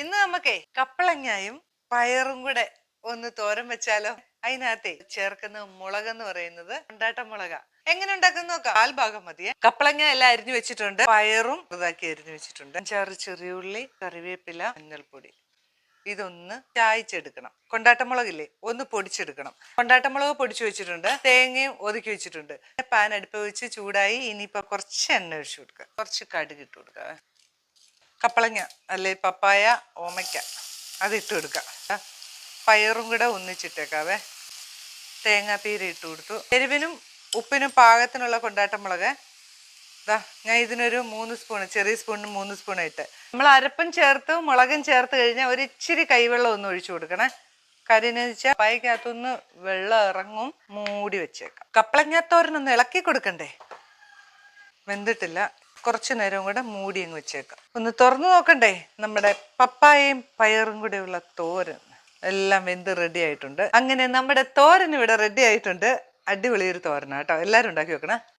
ഇന്ന് നമുക്കേ കപ്പളങ്ങായും പയറും കൂടെ ഒന്ന് തോരൻ വെച്ചാലോ? അതിനകത്തെ ചേർക്കുന്ന മുളക് എന്ന് പറയുന്നത് ഉണ്ടാട്ട മുളക എങ്ങനെ ഉണ്ടാക്കുന്ന കാൽ ഭാഗം മതിയെ കപ്പളങ്ങ എല്ലാം അരിഞ്ഞു വെച്ചിട്ടുണ്ട്. പയറും ഇതാക്കി അരിഞ്ഞു വെച്ചിട്ടുണ്ട്. അഞ്ചാറ് ചെറിയുള്ളി കറിവേപ്പില മഞ്ഞൾപ്പൊടി. ഇതൊന്ന് ചായച്ചെടുക്കണം. കൊണ്ടാട്ടമുളകില്ലേ? ഒന്ന് പൊടിച്ചെടുക്കണം. കൊണ്ടാട്ടമുളക് പൊടിച്ചു വെച്ചിട്ടുണ്ട്. തേങ്ങയും ഒതുക്കി വെച്ചിട്ടുണ്ട്. പാൻ അടുപ്പ് വെച്ച് ചൂടായി ഇനിയിപ്പൊ കുറച്ച് എണ്ണ ഒഴിച്ചു കൊടുക്കുക. കുറച്ച് കടുക് ഇട്ട് കൊടുക്കുക. കപ്പളങ്ങ അല്ലെ പപ്പായ ഓമയ്ക്ക അത് ഇട്ട് കൊടുക്കുക പയറും കൂടെ ഒന്നിച്ചിട്ടേക്കാവേ. തേങ്ങാപ്പീര ഇട്ട് കൊടുത്തു. എരിവിനും ഉപ്പിനും പാകത്തിനുള്ള കൊണ്ടാട്ടം മുളക്. ഇതാ ഞാൻ ഇതിനൊരു മൂന്ന് സ്പൂൺ ചെറിയ സ്പൂണിന് മൂന്ന് സ്പൂൺ ഇട്ട്. നമ്മൾ അരപ്പും ചേർത്ത് മുളകും ചേർത്ത് കഴിഞ്ഞാൽ ഒരു ഇച്ചിരി കൈവെള്ളം ഒന്ന് ഒഴിച്ചു കൊടുക്കണേ. കാര്യം എന്ന് വെച്ചാൽ പായക്കകത്തുനിന്ന് വെള്ളം ഇറങ്ങും മൂടി വെച്ചേക്കാം. കപ്പളങ്ങാത്തോരനൊന്ന് ഇളക്കി കൊടുക്കണ്ടേ? വെന്തിട്ടില്ല. കുറച്ചു നേരം കൂടെ മൂടി അങ്ങ് വെച്ചേക്കാം. ഒന്ന് തുറന്നു നോക്കണ്ടേ? നമ്മുടെ പപ്പായയും പയറും കൂടെയുള്ള തോരൻ. എല്ലാം വെന്ത് റെഡി ആയിട്ടുണ്ട്. അങ്ങനെ നമ്മുടെ തോരൻ ഇവിടെ റെഡി ആയിട്ടുണ്ട്. അടിപൊളി ഒരു തോരനാട്ടോ എല്ലാവരും ഉണ്ടാക്കി വെക്കണേ.